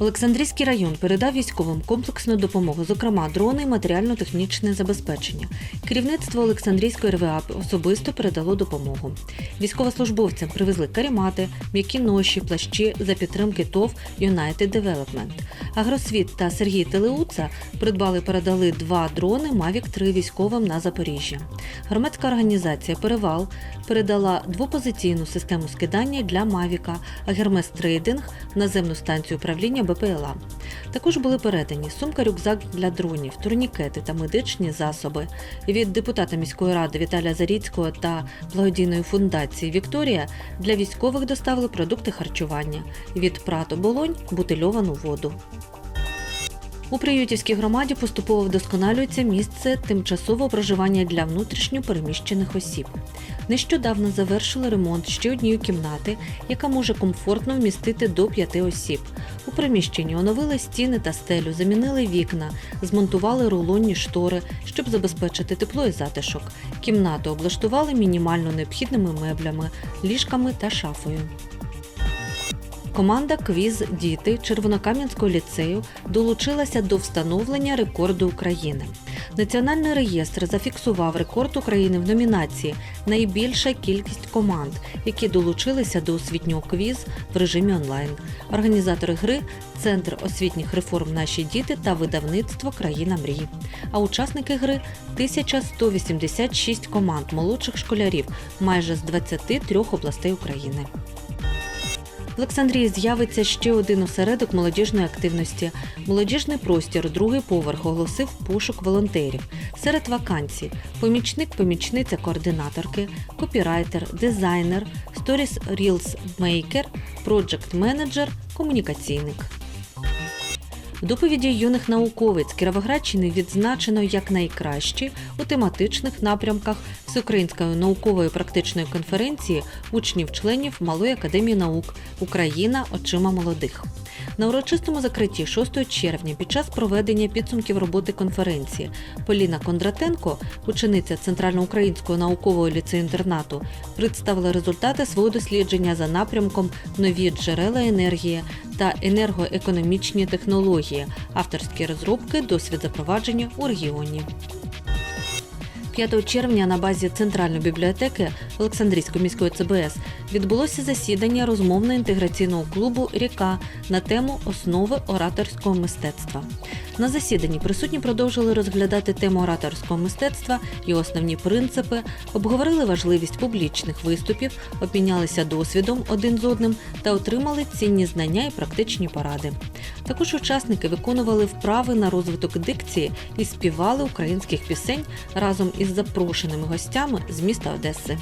Олександрійський район передав військовим комплексну допомогу, зокрема дрони і матеріально-технічне забезпечення. Керівництво Олександрійської РВА особисто передало допомогу. Військовослужбовцям привезли карімати, м'які ноші, плащі за підтримки ТОВ United Development. Агросвіт та Сергій Телеуца придбали передали два дрони Mavic 3 військовим на Запоріжжя. Громадська організація Перевал передала двопозиційну систему скидання для Мавіка, а Гермес Трейдинг наземну станцію управління БПЛА. Також були передані сумка-рюкзак для дронів, турнікети та медичні засоби. Від депутата міської ради Віталія Заріцького та благодійної фундації Вікторія для військових доставили продукти харчування. Від Прато Болонь бутильовану воду. У Приютівській громаді поступово вдосконалюється місце тимчасового проживання для внутрішньо переміщених осіб. Нещодавно завершили ремонт ще однієї кімнати, яка може комфортно вмістити до п'яти осіб. У приміщенні оновили стіни та стелю, замінили вікна, змонтували рулонні штори, щоб забезпечити тепло і затишок. Кімнату облаштували мінімально необхідними меблями, ліжками та шафою. Команда Квіз Діти Червонокам'янського ліцею долучилася до встановлення рекорду України. Національний реєстр зафіксував рекорд України в номінації Найбільша кількість команд, які долучилися до освітнього квіз в режимі онлайн. Організатори гри Центр освітніх реформ Наші діти та видавництво Країна мрій. А учасники гри 1186 команд молодших школярів майже з 23 областей України. Олександрії з'явиться ще один осередок молодіжної активності. Молодіжний простір, другий поверх оголосив пошук волонтерів. Серед вакансій помічник, помічниця координаторки, копірайтер, дизайнер, сторіс Reels мейкер, проджект менеджер, комунікаційник. В доповіді юних науковиць Кіровоградщини відзначено як найкращі у тематичних напрямках Всеукраїнської наукової практичної конференції учнів-членів Малої академії наук Україна очима молодих. На урочистому закритті 6 червня під час проведення підсумків роботи конференції Поліна Кондратенко, учениця Центральноукраїнського наукового ліцею-інтернату, представила результати свого дослідження за напрямком нові джерела енергії та енергоекономічні технології, авторські розробки, досвід запровадження у регіоні. 5 червня на базі Центральної бібліотеки Олександрійської міської ЦБС відбулося засідання розмовно-інтеграційного клубу Ріка на тему основи ораторського мистецтва. На засіданні присутні продовжили розглядати тему ораторського мистецтва і основні принципи, обговорили важливість публічних виступів, обмінялися досвідом один з одним та отримали цінні знання і практичні поради. Також учасники виконували вправи на розвиток дикції і співали українських пісень разом із запрошеними гостями з міста Одеси.